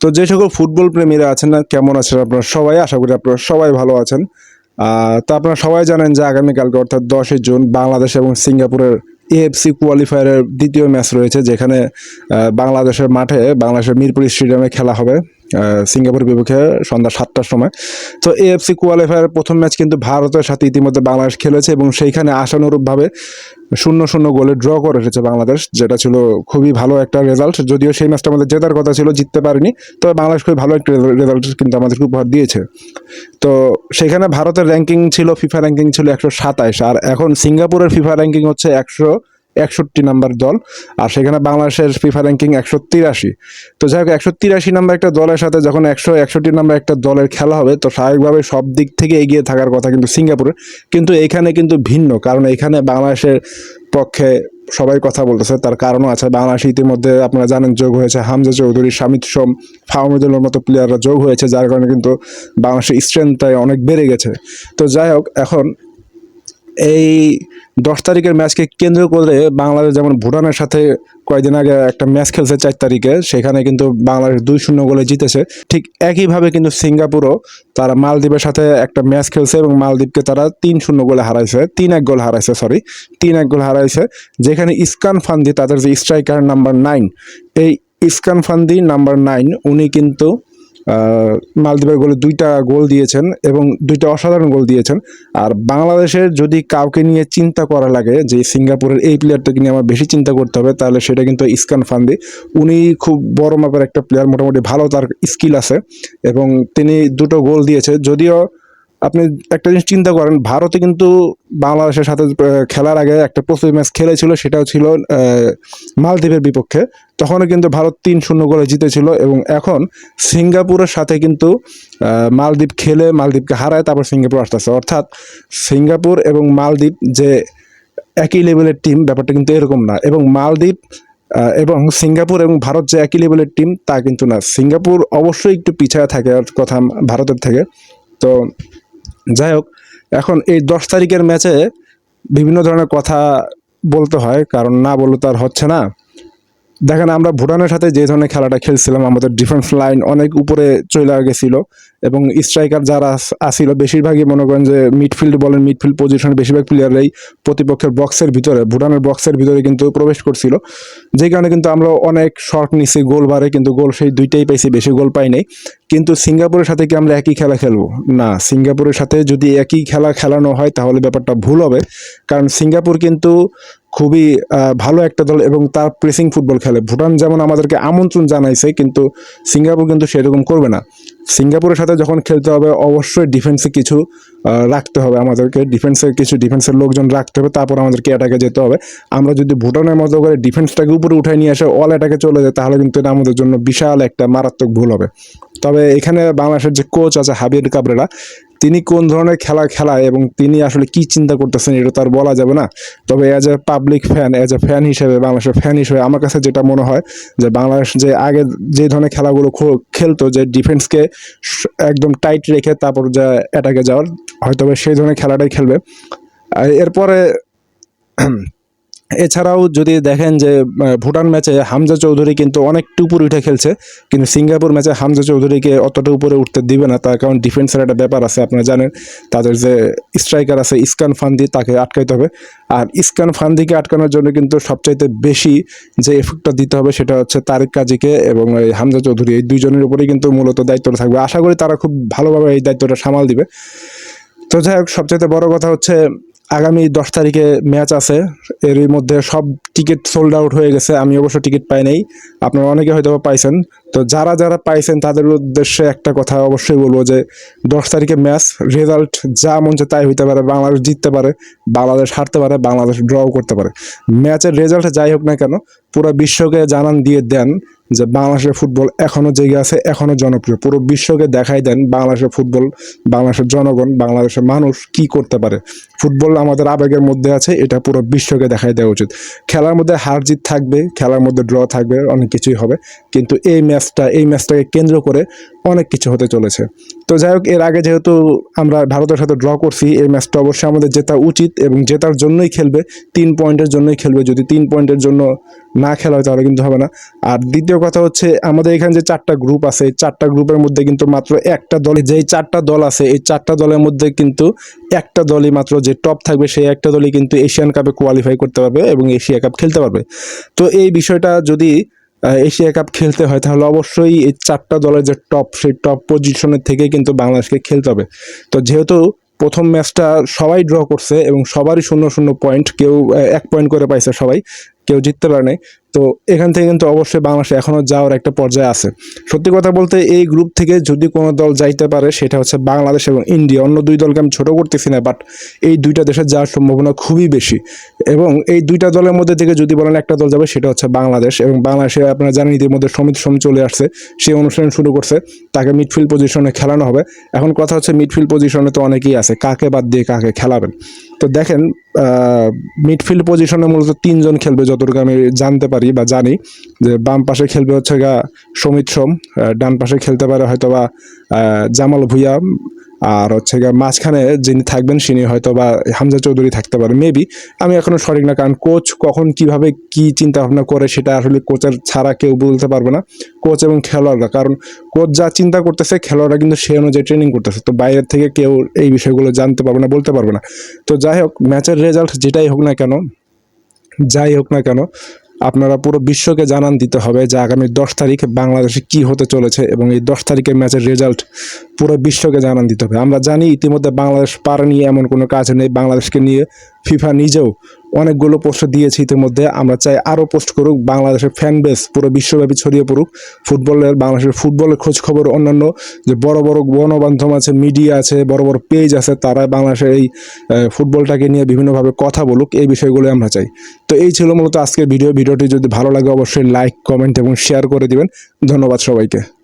তো যে সকল ফুটবল প্রেমীরা আছেন না, কেমন আছেন আপনারা সবাই? আশা করি আপনারা সবাই ভালো আছেন। তো আপনারা সবাই জানেন যে আগামীকালকে অর্থাৎ দশই জুন বাংলাদেশ এবং সিঙ্গাপুরের এএফসি কোয়ালিফায়ারের দ্বিতীয় ম্যাচ রয়েছে, যেখানে বাংলাদেশের মাঠে বাংলাদেশের মিরপুর স্টেডিয়ামে খেলা হবে। সিঙ্গাপুর বিপক্ষে সন্ধ্যা সাতটার সময়। তো এএফসি কোয়ালিফায়ারের প্রথম ম্যাচ কিন্তু ভারতের সাথে ইতিমধ্যে বাংলাদেশ খেলেছে এবং সেইখানে আশানুরূপভাবে শূন্য শূন্য গোলে ড্র করে এসেছে বাংলাদেশ, যেটা ছিল খুবই ভালো একটা রেজাল্ট যদিও সেই ম্যাচটা আমাদের জেতার কথা ছিল, জিততে পারিনি, তবে বাংলাদেশ খুবই ভালো একটা রেজাল্ট কিন্তু আমাদেরকে উপহার দিয়েছে। তো সেখানে ভারতের র্যাঙ্কিং ছিল ফিফা র্যাঙ্কিং ছিল একশো সাতাইশ, আর এখন সিঙ্গাপুরের ফিফা র্যাঙ্কিং হচ্ছে একশো একষট্টি নাম্বার দল, আর সেখানে বাংলাদেশের ফিফা র্যাঙ্কিং একশো তিরাশি। তো যাই হোক, একশো তিরাশি নাম্বার একটা দলের সাথে যখন একশো একষট্টি নাম্বার একটা দলের খেলা হবে, তো স্বাভাবিকভাবে সব দিক থেকে এগিয়ে থাকার কথা কিন্তু সিঙ্গাপুরের। কিন্তু এখানে কিন্তু ভিন্ন, কারণ এখানে বাংলাদেশের পক্ষে সবাই কথা বলতেছে, তার কারণও আছে। বাংলাদেশ ইতিমধ্যে আপনারা জানেন যোগ হয়েছে হামজা চৌধুরী শামিত সোম ফাহমিদুল্লার মতো প্লেয়াররা যোগ হয়েছে, যার কারণে কিন্তু বাংলাদেশের স্ট্রেংথটাই অনেক বেড়ে গেছে। তো যাই হোক, এখন এই দশ তারিখের ম্যাচকে কেন্দ্র করে বাংলাদেশ যেমন ভুটানের সাথে কয়েকদিন আগে একটা ম্যাচ খেলছে চার তারিখে, সেখানে কিন্তু বাংলাদেশ দুই শূন্য গোলে জিতেছে। ঠিক একইভাবে কিন্তু সিঙ্গাপুরও তারা মালদ্বীপের সাথে একটা ম্যাচ খেলছে এবং মালদ্বীপকে তারা তিন শূন্য গোলে হারাইছে, তিন এক গোল হারাইছে সরি তিন এক গোল হারাইছে, যেখানে ইসকান ফান্দি, তাদের যে স্ট্রাইকার নাম্বার নাইন এই ইসকান ফান্দি নাম্বার নাইন উনি কিন্তু মালদ্বীপের গোলে দুইটা গোল দিয়েছেন এবং দুইটা অসাধারণ গোল দিয়েছেন। আর বাংলাদেশের যদি কাউকে নিয়ে চিন্তা করা লাগে যে সিঙ্গাপুরের এই প্লেয়ারটাকে নিয়ে আমার বেশি চিন্তা করতে হবে, তাহলে সেটা কিন্তু ইস্কান ফান্দি। উনি খুব বড় মাপের একটা প্লেয়ার মোটামুটি ভালো তার স্কিল আছে এবং তিনি দুটো গোল দিয়েছে। যদিও আপনি একটা জিনিস চিন্তা করেন, ভারতে কিন্তু বাংলাদেশের সাথে খেলার আগে একটা প্রস্তুতি ম্যাচ খেলেছিল, সেটাও ছিল মালদ্বীপের বিপক্ষে। তখনও কিন্তু ভারত তিন শূন্য গোলে জিতেছিল এবং এখন সিঙ্গাপুরের সাথে কিন্তু মালদ্বীপ খেলে মালদ্বীপকে হারায়, তারপর সিঙ্গাপুর আসতেছে। অর্থাৎ সিঙ্গাপুর এবং মালদ্বীপ যে একই লেভেলের টিম ব্যাপারটা কিন্তু এরকম না। এবং মালদ্বীপ এবং সিঙ্গাপুর এবং ভারত যে একই লেভেলের টিম তা কিন্তু না। সিঙ্গাপুর অবশ্যই একটু পিছায় থাকে কথা ভারতের থেকে। তো যাই হোক, এখন এই দশ তারিখের ম্যাচে বিভিন্ন ধরনের কথা বলতে হয়, কারণ না বললে তো আর হচ্ছে না। দেখেন, আমরা ভুটানের সাথে যে ধরনের খেলাটা খেলছিলাম, আমাদের ডিফেন্স লাইন অনেক উপরে চলে গেছিল এবং স্ট্রাইকার যারা আস- আসিল, বেশিরভাগই মনে করেন যে মিডফিল্ড বলেন মিডফিল্ড পজিশনে বেশিরভাগ প্লেয়াররাই প্রতিপক্ষের বক্সের ভিতরে, ভুটানের বক্সের ভিতরে কিন্তু প্রবেশ করছিল। যে কারণে কিন্তু আমরা অনেক শর্ট নিছি, গোল বারে কিন্তু গোল, সেই দুইটাই পাইছি, বেশি গোল পাই নাই। কিন্তু সিঙ্গাপুরের সাথে কি আমরা একই খেলা খেলব? না, সিঙ্গাপুরের সাথে যদি একই খেলা খেলানো হয়, তাহলে ব্যাপারটা ভুল হবে। কারণ সিঙ্গাপুর কিন্তু খুবই ভালো একটা দল এবং তার প্রেসিং ফুটবল খেলে। ভুটান যেমন আমাদেরকে আমন্ত্রণ জানাইছে, কিন্তু সিঙ্গাপুর কিন্তু সেরকম করবে না। সিঙ্গাপুরের সাথে যখন খেলতে হবে, অবশ্যই ডিফেন্সে কিছু রাখতে হবে আমাদেরকে। ডিফেন্সের কিছু ডিফেন্সের লোকজন রাখতে হবে, তারপর আমাদেরকে অ্যাটাকে যেতে হবে। আমরা যদি ভুটানের মতো করে ডিফেন্সটাকে উপরে উঠাই নিয়ে এসে অল অ্যাটাকে চলে যায়, তাহলে কিন্তু এটা আমাদের জন্য বিশাল একটা মারাত্মক ভুল হবে। তবে এখানে বাংলাদেশের যে কোচ আছে হাবির কাবরেরা তিনি কোন ধরনের খেলা খেলায় এবং তিনি আসলে কি চিন্তা করতেছেন এটা তো আর বলা যাবে না। তবে as a public fan as a fan হিসেবে, বাংলাদেশের ফ্যান হিসেবে আমার কাছে যেটা মনে হয় যে বাংলাদেশ যে আগে যে ধরনের খেলাগুলো খেলতো, যে ডিফেন্সকে একদম টাইট রেখে তারপর যা অ্যাটাকে যাওয়ার হয়তো সেই ধরনের খেলাটাই খেলবে। এরপরে এছাড়াও যদি দেখেন যে ভুটান ম্যাচে হামজা চৌধুরী কিন্তু অনেকটু উপরে উঠে খেলছে, কিন্তু সিঙ্গাপুর ম্যাচে হামজা চৌধুরীকে অতটা উপরে উঠতে দিবে না, তার কারণ ডিফেন্সের একটা ব্যাপার আছে, আপনারা জানেন, তাদের যে স্ট্রাইকার আছে ইসকান ফান্দি, তাকে আটকাইতে হবে। আর ইসকান ফান্দিকে আটকানোর জন্য কিন্তু সবচাইতে বেশি যে এফেক্টটা দিতে হবে সেটা হচ্ছে তারেক কাজীকে এবং এই হামজা চৌধুরী, এই দুইজনের উপরেই কিন্তু মূলত দায়িত্বটা থাকবে। আশা করি তারা খুব ভালোভাবে এই দায়িত্বটা সামাল দিবে। তো যাই হোক, সবচাইতে বড় কথা হচ্ছে আগামী দশ তারিখে ম্যাচ আছে। এরই মধ্যে সব টিকিট সোল্ড আউট হয়ে গেছে, আমি অবশ্য টিকিট পাই নাই, আপনারা অনেকে হয়তো পাইছেন। তো যারা যারা পাইছেন, তাদের উদ্দেশ্যে একটা কথা অবশ্যই বলব যে, দশ তারিখে ম্যাচ রেজাল্ট যা মন চায় তাই হইতে পারে, বাংলাদেশ জিততে পারে, বাংলাদেশ হারতে পারে, বাংলাদেশ ড্রও করতে পারে। ম্যাচের রেজাল্ট যাই হোক না কেন, পুরো বিশ্বকে জানান দিয়ে দেন যে, বাংলাদেশের ফুটবল এখনও জেগে আছে এখনও জনপ্রিয়। পুরো বিশ্বকে দেখাই দেন বাংলাদেশের ফুটবল বাংলাদেশের জনগণ, বাংলাদেশের মানুষ কি করতে পারে। ফুটবল আমাদের আবেগের মধ্যে আছে, এটা পুরো বিশ্বকে দেখাই দেওয়া উচিত। খেলার মধ্যে হার জিত থাকবে, খেলার মধ্যে ড্র থাকবে, অনেক কিছুই হবে। কিন্তু এই ম্যাচটা এই ম্যাচটাকে কেন্দ্র করে অনেক কিছু হতে চলেছে। তো যাই হোক, এর আগে যেহেতু আমরা ভারতের সাথে ড্র করছি, এই ম্যাচটা অবশ্যই আমাদের জেতা উচিত এবং জেতার জন্যই খেলবে। তিন পয়েন্টের জন্যই খেলবে। যদি তিন পয়েন্টের জন্য না খেলা হয়, তাহলে কিন্তু হবে না। আর দ্বিতীয় কথা হচ্ছে, আমাদের এখানে যে চারটা গ্রুপ আছে, এই চারটা গ্রুপের মধ্যে কিন্তু মাত্র একটা দলে, যেই চারটা দল আছে, এই চারটা দলের মধ্যে কিন্তু একটা দলই মাত্র যে টপ থাকবে, সেই একটা দলই কিন্তু এশিয়ান কাপে কোয়ালিফাই করতে পারবে এবং এশিয়া কাপ খেলতে পারবে। তো এই বিষয়টা যদি এশিয়া কাপ খেলতে হয়, তাহলে অবশ্যই এই চারটা দলের যে টপ সেই টপ পজিশনের থেকে কিন্তু বাংলাদেশকে খেলতে হবে। তো যেহেতু প্রথম ম্যাচটা সবাই ড্র করছে এবং সবারই শূন্য শূন্য পয়েন্ট কেউ এক পয়েন্ট করে পাইছে সবাই, কেউ জিততে পারে তো এখান থেকে কিন্তু অবশ্যই বাংলাদেশে এখনও যাওয়ার একটা পর্যায়ে আছে। সত্যি কথা বলতে এই গ্রুপ থেকে যদি কোনো দল যাইতে পারে, সেটা হচ্ছে বাংলাদেশ এবং ইন্ডিয়া। অন্য দুই দলকে আমি ছোটো করতেছি না বাট এই দুইটা দেশে যাওয়ার সম্ভাবনা খুবই বেশি। এবং এই দুইটা দলের মধ্যে থেকে যদি বলেন একটা দল যাবে, সেটা হচ্ছে বাংলাদেশ। এবং বাংলাদেশে আপনারা জানেন ইতিমধ্যে সমিত সম চলে আসছে, সে অনুশীলন শুরু করছে। তাকে মিডফিল্ড পজিশনে খেলানো হবে। এখন কথা হচ্ছে মিডফিল্ড পজিশনে তো অনেকেই আছে, কাকে বাদ দিয়ে কাকে খেলাবেন? তো দেখেন মিডফিল্ড পজিশনে মূলত তিনজন খেলবে যতটুকু আমি জানতে পারি বা জানি যে বাম পাশে খেলবে হচ্ছে গা সমিত সোম ডান পাশে খেলতে পারে হয়তো বা জামাল ভুইয়া আর হচ্ছে গা মাঝখানে যিনি থাকবেন তিনি হয়তো বা হামজা চৌধুরী থাকতে পারে মেবি আমি এখনও সঠিক না, কারণ কোচ কখন কীভাবে কি চিন্তা ভাবনা করে সেটা আসলে কোচের ছাড়া কেউ বলতে পারবে না। কোচ এবং খেলোয়াড়রা, কারণ কোচ যা চিন্তা করতেছে, খেলোয়াড়রা কিন্তু সে অনুযায়ী ট্রেনিং করতেছে। তো বাইরের থেকে কেউ এই বিষয়গুলো জানতে পারবে না, বলতে পারবে না। তো যাই হোক ম্যাচের রেজাল্ট যেটাই হোক না কেন, যাই হোক না কেন আপনারা পুরো বিশ্বকে জানান দিতে হবে যে আগামী দশ তারিখ বাংলাদেশে কি হতে চলেছে এবং এই দশ তারিখের ম্যাচের রেজাল্ট পুরো বিশ্বকে জানান দিতে হবে। আমরা জানি ইতিমধ্যে বাংলাদেশ পার নিয়ে এমন কোনো কাজ নেই। বাংলাদেশকে নিয়ে ফিফা নিজেও অনেকগুলো পোস্ট দিয়েছে ইতিমধ্যে। আমরা চাই আরও পোস্ট করুক, বাংলাদেশের ফ্যান বেস পুরো বিশ্বব্যাপী ছড়িয়ে পড়ুক। ফুটবলের, বাংলাদেশের ফুটবলের খোঁজ খবর অন্যান্য যে বড় বড় গণমাধ্যম আছে মিডিয়া আছে, বড় বড় পেজ আছে, তারা বাংলাদেশের এই ফুটবলটাকে নিয়ে বিভিন্নভাবে কথা বলুক, এই বিষয়গুলো আমরা চাই। তো এই ছিল মূলত আজকের ভিডিও। ভিডিওটি যদি ভালো লাগে, অবশ্যই লাইক কমেন্ট এবং শেয়ার করে দিবেন। ধন্যবাদ সবাইকে।